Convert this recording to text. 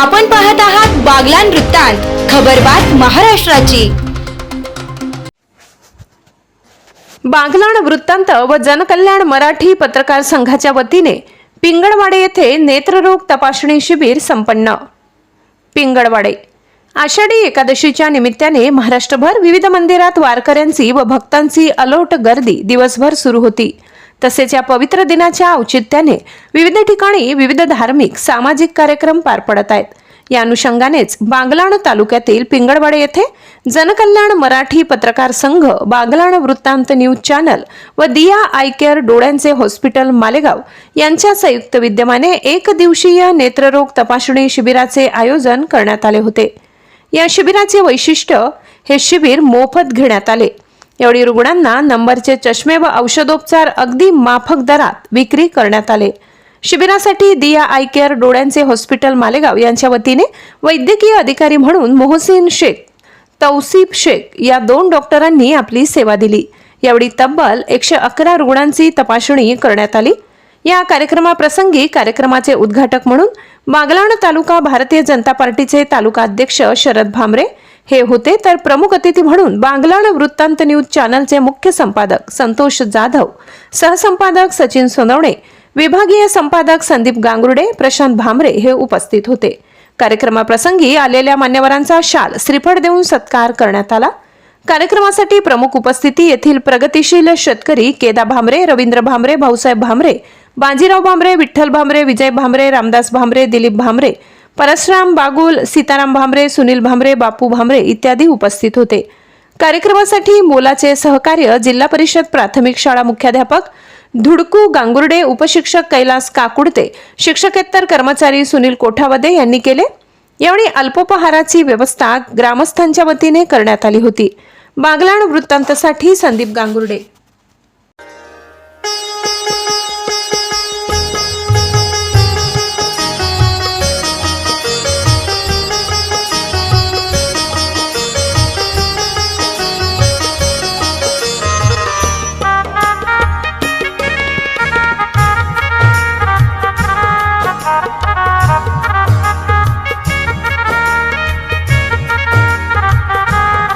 आपण पाहत आहात बागलान वृत्तांत खबरबात महाराष्ट्राची. बागलाण वृत्तांत व जनकल्याण मराठी पत्रकार संघाच्या वतीने पिंगळवाडे येथे नेत्ररोग तपासणी शिबिर संपन्न. पिंगळवाडे आषाढी एकादशीच्या निमित्ताने महाराष्ट्रभर विविध मंदिरात वारकऱ्यांची व भक्तांची अलोट गर्दी दिवसभर सुरू होती. तसेच या पवित्र दिनाच्या औचित्याने विविध ठिकाणी विविध धार्मिक सामाजिक कार्यक्रम पार पडत आहेत. या अनुषंगानेच बागलाण तालुक्यातील पिंगळवाडे येथे जनकल्याण मराठी पत्रकार संघ बागलाण वृत्तांत न्यूज चॅनल व दिया आय केअर डोळ्यांचे हॉस्पिटल मालेगाव यांच्या संयुक्त विद्यमाने एक दिवसीय नेत्ररोग तपासणी शिबिराचे आयोजन करण्यात आले होते. या शिबिराचे वैशिष्ट्य हे शिबिर मोफत घेण्यात आले. एवढी रुग्णांना नंबरचे चष्मे व औषधोपचार अगदी माफक दरात विक्री करण्यात आले. शिबिरासाठी दिया आय केअर डोळ्यांचे हॉस्पिटल मालेगाव यांच्या वतीने वैद्यकीय अधिकारी म्हणून मोहसिन शेख तौसिफ शेख या दोन डॉक्टरांनी आपली सेवा दिली. यावेळी तब्बल एकशे अकरा रुग्णांची तपासणी करण्यात आली. या कार्यक्रमाप्रसंगी कार्यक्रमाचे उद्घाटक म्हणून बागलाण तालुका भारतीय जनता पार्टीचे तालुका अध्यक्ष शरद भामरे हे होते तर प्रमुख अतिथी म्हणून बांगलाण वृत्तांत न्यूज चॅनलचे मुख्य संपादक संतोष जाधव सहसंपादक सचिन सोनवणे विभागीय संपादक संदीप गांगुर्डे प्रशांत भामरे हे उपस्थित होते. कार्यक्रमाप्रसंगी आलेल्या मान्यवरांचा शाल श्रीफळ देऊन सत्कार करण्यात आला. कार्यक्रमासाठी प्रमुख उपस्थिती येथील प्रगतिशील शेतकरी केदा भामरे रवींद्र भामरे भाऊसाहेब भामरे बाजीराव भामरे विठ्ठल भामरे विजय भामरे रामदास भामरे दिलीप भामरे परशुराम बागुल सीताराम भामरे सुनील भामरे बापू भामरे इत्यादी उपस्थित होते. कार्यक्रमासाठी मोलाचे सहकार्य जिल्हा परिषद प्राथमिक शाळा मुख्याध्यापक धुडकू गांगुर्डे उपशिक्षक कैलास काकुडते शिक्षकेतर कर्मचारी सुनील कोठावदे यांनी केले. यावेळी अल्पोपहाराची व्यवस्था ग्रामस्थांच्या वतीने करण्यात आली होती. बागलाण वृत्तांतसाठी संदीप गांगुर्डे.